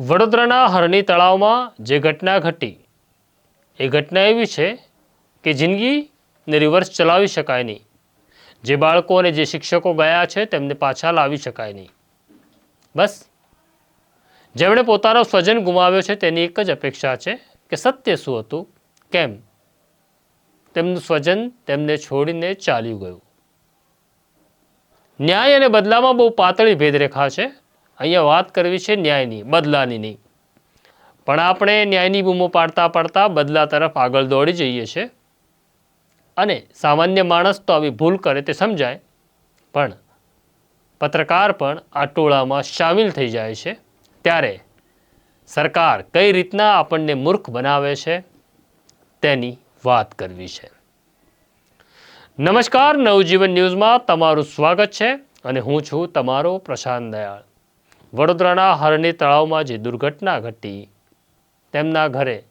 વડોદરાના હરણી તળાવમાં જે ઘટના ઘટી, એ ઘટના એવી છે કે જિંદગીને રિવર્સ ચલાવી શકાય નહીં. જે બાળકો અને જે શિક્ષકો ગયા છે તેમને પાછા લાવી શકાય નહીં. બસ. જેમણે પોતાનો સ્વજન ગુમાવ્યો છે તેની એક જ અપેક્ષા છે કે સત્ય શું હતું, કેમ? તેમનું સ્વજન તેમને છોડીને ચાલ્યું ગયું. ન્યાય અને બદલામાં બહુ પાતળી ભેદરેખા છે. અહીંયા વાત કરવી છે ન્યાયની બદલાની નહીં પણ આપણે ન્યાયની બૂમો પાડતા પાડતા બદલા તરફ આગળ દોડી જઈએ છીએ. અને સામાન્ય માણસ તો આવી ભૂલ કરે તે સમજાય. પણ પત્રકાર પણ આ ટોળામાં સામેલ થઈ જાય છે. ત્યારે સરકાર કઈ રીતના આપણને મૂર્ખ બનાવે છે તેની વાત કરવી છે. નમસ્કાર, નવજીવન ન્યૂઝમાં તમારું સ્વાગત છે અને હું છું તમારો પ્રશાંત દયાળ. વડોદરાના હરણી તળાવમાં જે દુર્ઘટના ઘટી, તેમના ઘરે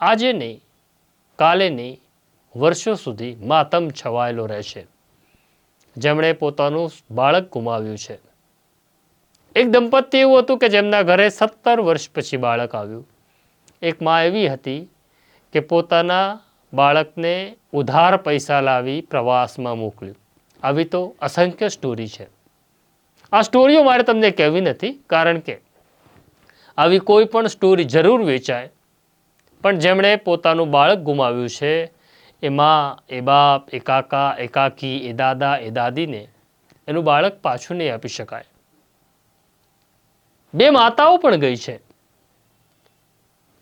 આજે નહીં, કાલે નહીં, વર્ષો સુધી માતમ છવાયેલો રહેશે જેમણે પોતાનું બાળક ગુમાવ્યું છે. એક દંપતી એવું હતું કે જેમના ઘરે સત્તર વર્ષ પછી બાળક આવ્યું. એક મા એવી હતી કે પોતાના બાળકને ઉધાર પૈસા લાવી પ્રવાસમાં મોકલ્યું. આવી તો અસંખ્ય સ્ટોરી છે. આ સ્ટોરીઓ મારે તમને કહેવી નથી, કારણ કે આવી કોઈ પણ સ્ટોરી જરૂર વેચાય. પણ જેમણે પોતાનું બાળક ગુમાવ્યું છે એમાં એ બાપ, એ કાકા, એ કાકી, એ દાદા, એ દાદીને એનું બાળક પાછું નહીં આપી શકાય. બે માતાઓ પણ ગઈ છે.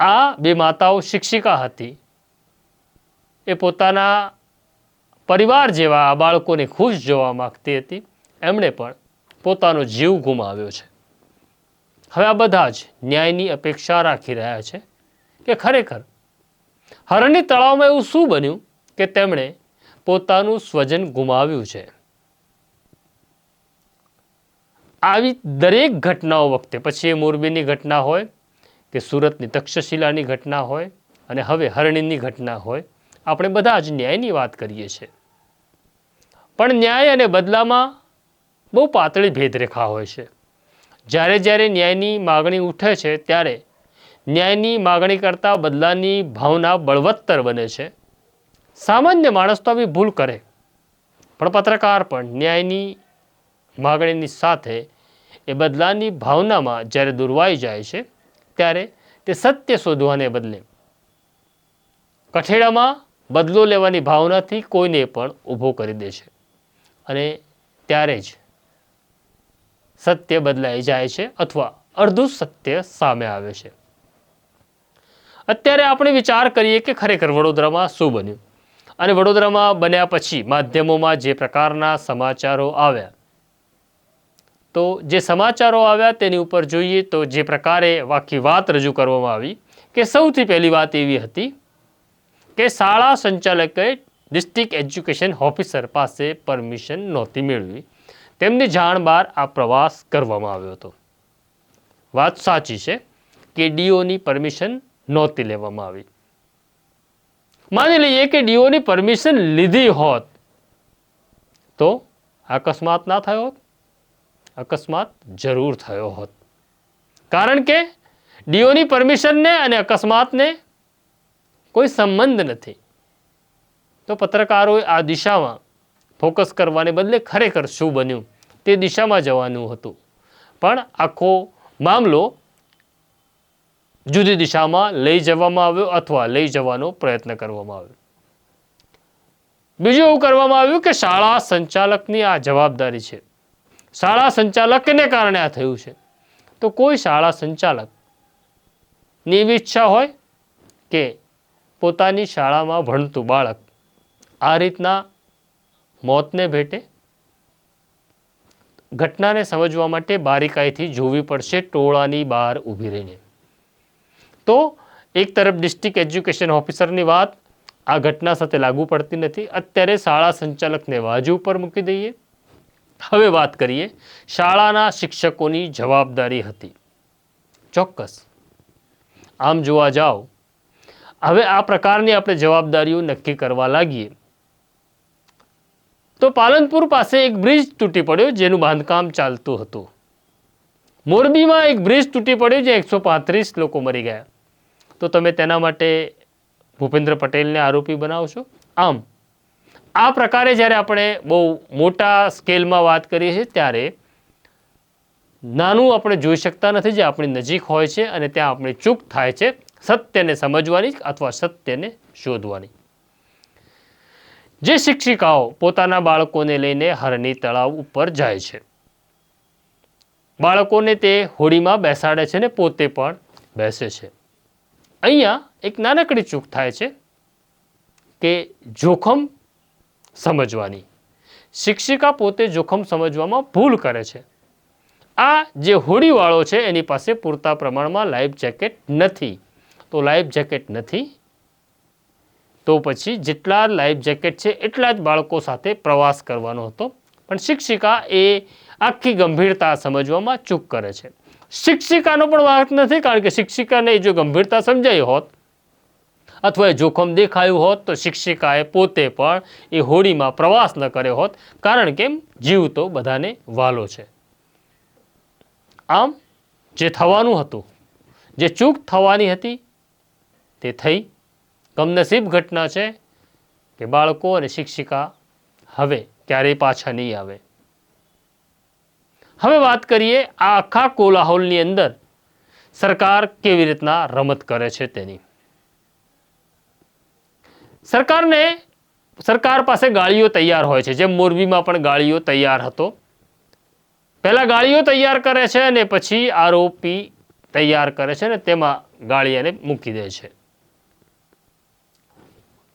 આ બે માતાઓ શિક્ષિકા હતી. એ પોતાના પરિવાર જેવા આ બાળકોને ખુશ જોવા માગતી હતી. એમણે પણ પોતાનો જીવ ગુમાવ્યો છે. હવે આ બધા જ ન્યાયની અપેક્ષા રાખી રહ્યા છે કે ખરેખર હરણી તળાવમાં એવું શું બન્યું કે તેમણે પોતાનું સ્વજન ગુમાવ્યું છે? આવી દરેક ઘટનાઓ વખતે, પછી એ મોરબીની ઘટના હોય કે સુરતની તક્ષશિલાની ઘટના હોય અને હવે હરણીની ઘટના હોય, આપણે બધા જ ન્યાયની વાત કરીએ છીએ. પણ ન્યાય અને બદલામાં બહુ પાતળી ભેદરેખા હોય છે. જ્યારે જ્યારે ન્યાયની માગણી ઉઠે છે ત્યારે ન્યાયની માગણી કરતાં બદલાની ભાવના બળવત્તર બને છે. સામાન્ય માણસ તો આવી ભૂલ કરે. પણ પત્રકાર પણ ન્યાયની માગણીની સાથે એ બદલાની ભાવનામાં જ્યારે દુરવાઈ જાય છે ત્યારે તે સત્ય શોધવાને બદલે. કઠેડામાં બદલો લેવાની ભાવનાથી કોઈને પણ ઊભો કરી દે છે. અને ત્યારે જ સત્ય બદલાઈ જાય છે અથવા અડધું સત્ય સામે આવે છે. અત્યારે આપણે વિચાર કરીએ કે ખરેખર વડોદરામાં શું બન્યું? અને વડોદરામાં બન્યા પછી માધ્યમોમાં જે પ્રકારના સમાચારો આવ્યા? તો જે સમાચારો આવ્યા તેની ઉપર જોઈએ તો જે પ્રકારે આખી વાત રજૂ કરવામાં આવી કે સૌથી પહેલી વાત એવી હતી કે શાળા સંચાલકે ડિસ્ટ્રિક્ટ એજ્યુકેશન ઓફિસર પાસે પરમિશન નહોતી મેળવી. તેમની જાણ બહાર આ પ્રવાસ કરવામાં આવ્યો હતો. વાત સાચી છે કે ડીઓની પરમિશન નહોતી લેવામાં આવી. માની લઈએ કે ડીઓની પરમિશન લીધી હોત, તો અકસ્માત ના થયો હોત. અકસ્માત જરૂર થયો હોત. કારણ કે ડીઓની પરમિશનને અને અકસ્માતને કોઈ સંબંધ નથી. તો પત્રકારોએ આ દિશામાં ફોકસ કરવાને બદલે ખરેખર શું બન્યું? તે દિશામાં જવાનું હતું. પણ આખો મામલો જુદી દિશામાં લઈ જવામાં આવ્યો અથવા લઈ જવાનો પ્રયત્ન કરવામાં આવ્યો. બીજું એવું કરવામાં આવ્યું કે શાળા સંચાલકની આ જવાબદારી છે. શાળા સંચાલકને કારણે આ થયું છે. તો કોઈ શાળા સંચાલકની ઈચ્છા હોય કે પોતાની શાળામાં ભણતું બાળક આ રીતના મોતને ભેટે ઘટનાને સમજવા માટે બારીકાઈથી જોવી પડશે ટોળાની બહાર ઊભી રહીને. તો એક તરફ ડિસ્ટ્રિક્ટ એજ્યુકેશન ઓફિસરની વાત, આ ઘટના સાથે લાગુ પડતી નથી. અત્યારે શાળા સંચાલકને બાજુ ઉપર મૂકી દઈએ. હવે વાત કરીએ શાળાના શિક્ષકોની જવાબદારી હતી. ચોક્કસ. આમ જોવા જાઓ, હવે આ પ્રકારની આપણે જવાબદારીઓ નક્કી કરવા લાગીએ. તો પાલનપુર પાસે એક બ્રિજ તૂટી પડ્યો જેનું બાંધકામ ચાલતું હતું. મોરબીમાં એક બ્રિજ તૂટી પડ્યું જે એકસો પાંત્રીસ લોકો મરી ગયા. તો તમે તેના માટે ભૂપેન્દ્ર પટેલને આરોપી બનાવશો? આમ, આ પ્રકારે જ્યારે આપણે બહુ મોટા સ્કેલમાં વાત કરીએ છીએ ત્યારે નાનું આપણે જોઈ શકતા નથી જે આપણી નજીક હોય છે અને ત્યાં આપણી ચૂક થાય છે. સત્યને સમજવાની અથવા સત્યને શોધવાની. જે શિક્ષિકાઓ પોતાના બાળકોને લઈને હરની તળાવ ઉપર જાય છે. બાળકોને તે હોડીમાં બેસાડે છે ને પોતે પણ બેસે છે. અહીંયા એક નાનકડી ચૂક થાય છે કે જોખમ સમજવાની. શિક્ષિકા પોતે જોખમ સમજવામાં ભૂલ કરે છે. આ જે હોડીવાળો છે એની પાસે પૂરતા પ્રમાણમાં લાઈફ જેકેટ નથી. તો લાઈફ જેકેટ નથી તો પછી જેટલા લાઈફ જેકેટ છે, એટલા જ બાળકો સાથે પ્રવાસ કરવાનો હતો. પણ શિક્ષિકા એ આખી ગંભીરતા સમજવામાં ચૂક કરે છે. શિક્ષિકાનો પણ વાંક નથી, કારણ કે શિક્ષિકાને જો ગંભીરતા સમજાઈ હોત અથવા એ જોખમ દેખાયું હોત, તો શિક્ષિકાએ પોતે પણ એ હોડીમાં પ્રવાસ ન કર્યો હોત. કારણ કે જીવ તો બધાને વાલો છે. આમ જે થવાનું હતું, જે ચૂક થવાની હતી, તે થઈ કમનસીબ ઘટના છે કે બાળકો અને શિક્ષિકા હવે ક્યારેય પાછા નહીં આવે. હવે વાત કરીએ આ આખા કોલાહોલની અંદર સરકાર કેવી રીતના રમત કરે છે તેની. સરકારને, સરકાર પાસે ગાળીઓ તૈયાર હોય છે. જેમ મોરબીમાં પણ ગાળીઓ તૈયાર હતો. પહેલા ગાળીઓ તૈયાર કરે છે અને પછી આરોપી તૈયાર કરે છે અને તેમાં ગાળીયાને મૂકી દે છે.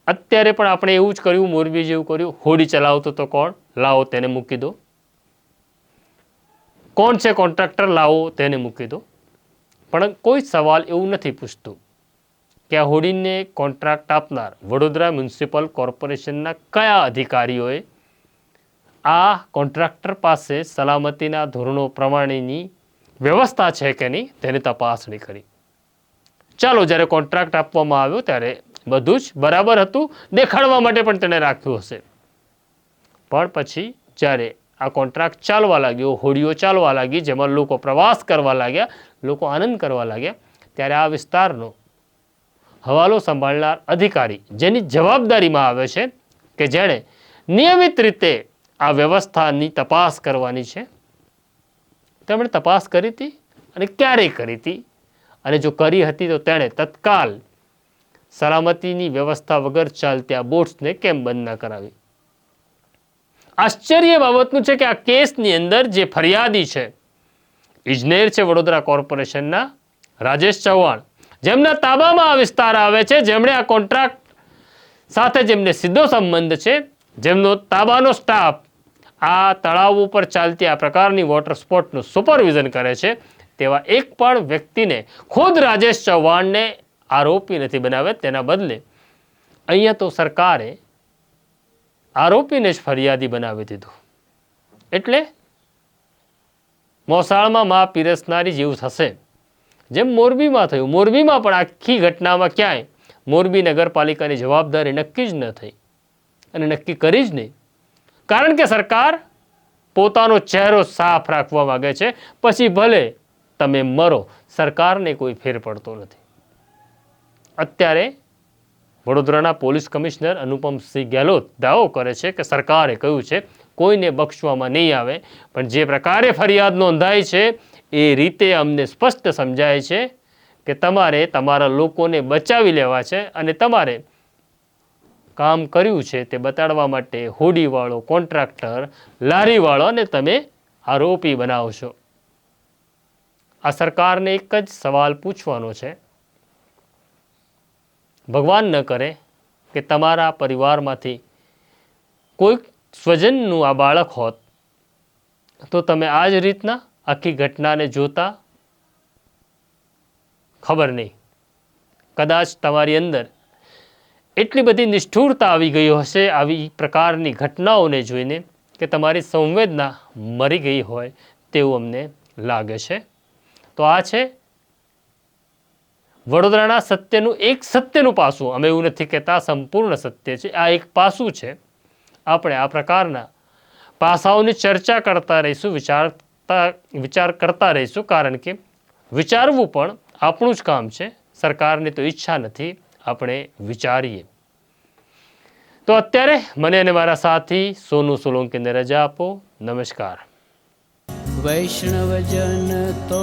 અત્યારે પણ આપણે એવું જ કર્યું, મોરબી જેવું કર્યું. હોડી ચલાવતો તો કોણ? લાવો તેને મૂકી દો. કોણ છે કોન્ટ્રાક્ટર? લાવો તેને મૂકી દો. પણ કોઈ સવાલ એવું નથી પૂછતું કે આ હોડીને કોન્ટ્રાક્ટ આપનાર વડોદરા મ્યુનિસિપલ કોર્પોરેશનના કયા અધિકારીઓએ આ કોન્ટ્રાક્ટર પાસે સલામતીના ધોરણો પ્રમાણેની વ્યવસ્થા છે કે નહીં તેની તપાસણી કરી. ચાલો જ્યારે કોન્ટ્રાક્ટ આપવામાં આવ્યો ત્યારે બધું જ બરાબર હતું, દેખાડવા માટે પણ તેણે રાખ્યું હશે. પણ પછી જ્યારે આ કોન્ટ્રાક્ટ ચાલવા લાગ્યો, હોડીઓ ચાલવા લાગી, જેમાં લોકો પ્રવાસ કરવા લાગ્યા, લોકો આનંદ કરવા લાગ્યા, ત્યારે આ વિસ્તારનો હવાલો સંભાળનાર અધિકારી જેની જવાબદારીમાં આવે છે કે જેણે નિયમિત રીતે આ વ્યવસ્થાની તપાસ કરવાની છે, તેમણે તપાસ કરી હતી અને ક્યારે કરી હતી. અને જો કરી હતી તો તેણે તત્કાલ સલામતીની વ્યવસ્થા વગર ચાલતી આ બોટ્સને કેમ બંધ ન કરાવી? આશ્ચર્ય બાબતનું છે કે આ કેસની અંદર જે ફરિયાદી છે, ઇજનેર છે વડોદરા કોર્પોરેશનના રાજેશ ચૌહાણ. જેમના તાબામાં આ વિસ્તાર આવે છે, જેમણે આ કોન્ટ્રાક્ટ સાથે જેમને સીધો સંબંધ છે, જેમનો તાબાનો સ્ટાફ આ તળાવ ઉપર ચાલતી આ પ્રકારની વોટર સ્પોર્ટનું સુપરવિઝન કરે છે, તેવા એક પણ વ્યક્તિને ખુદ રાજેશ ચૌહાણને આરોપી નથી બનાવે તેના બદલે અહીંયા તો સરકારે આરોપીને જ ફરિયાદી બનાવી દીધું. એટલે મોસાળમાં મા પીરસનારી જેવું થશે. જેમ મોરબીમાં થયું, મોરબીમાં પણ આખી ઘટનામાં ક્યાંય મોરબી નગરપાલિકાની જવાબદારી નક્કી જ ન થઈ. અને નક્કી કરી જ નહીં. કારણ કે સરકાર પોતાનો ચહેરો સાફ રાખવા માગે છે. પછી ભલે તમે મરો, સરકારને કોઈ ફેર પડતો નથી. અત્યારે વડોદરાના પોલીસ કમિશનર અનુપમસિંહ ગેહલોત દાવો કરે છે કે સરકારે કહ્યું છે, કોઈને બક્ષવામાં નહીં આવે, પણ જે પ્રકારે ફરિયાદ નોંધાઈ છે, એ રીતે અમને સ્પષ્ટ સમજાય છે કે તમારે તમારા લોકોને બચાવી લેવા છે અને તમારે કામ કર્યું છે તે બતાડવા માટે હોડીવાળો, કોન્ટ્રાક્ટર, લારીવાળો અને તમે આરોપી બનાવશો આ સરકારને એક જ સવાલ પૂછવાનો છે. ભગવાન ન કરે કે તમારા પરિવારમાંથી કોઈક સ્વજનનું આ બાળક હોત, તો તમે આ જ રીતના આખી ઘટનાને જોતા? ખબર નહીં. કદાચ તમારી અંદર એટલી બધી નિષ્ઠુરતા આવી ગઈ હશે, આવી પ્રકારની ઘટનાઓને જોઈને કે તમારી સંવેદના મરી ગઈ હોય તેવું અમને લાગે છે. તો આ છે વડોદરાના સત્યનું એક સત્યનું પાસું. અમે એવું નથી કહેતા, સંપૂર્ણ સત્ય છે. આ એક પાસું છે. આપણે આ પ્રકારના પાસાઓની ચર્ચા કરતા રહીશું, વિચારતા, વિચાર કરતા રહીશું. કારણ કે વિચારવું પણ આપણું જ કામ છે. સરકારની તો ઈચ્છા નથી આપણે વિચારીએ. તો અત્યારે મને અને મારા સાથી સોનુ સોલંકીને રજા આપો. નમસ્કાર. વૈષ્ણવજન તો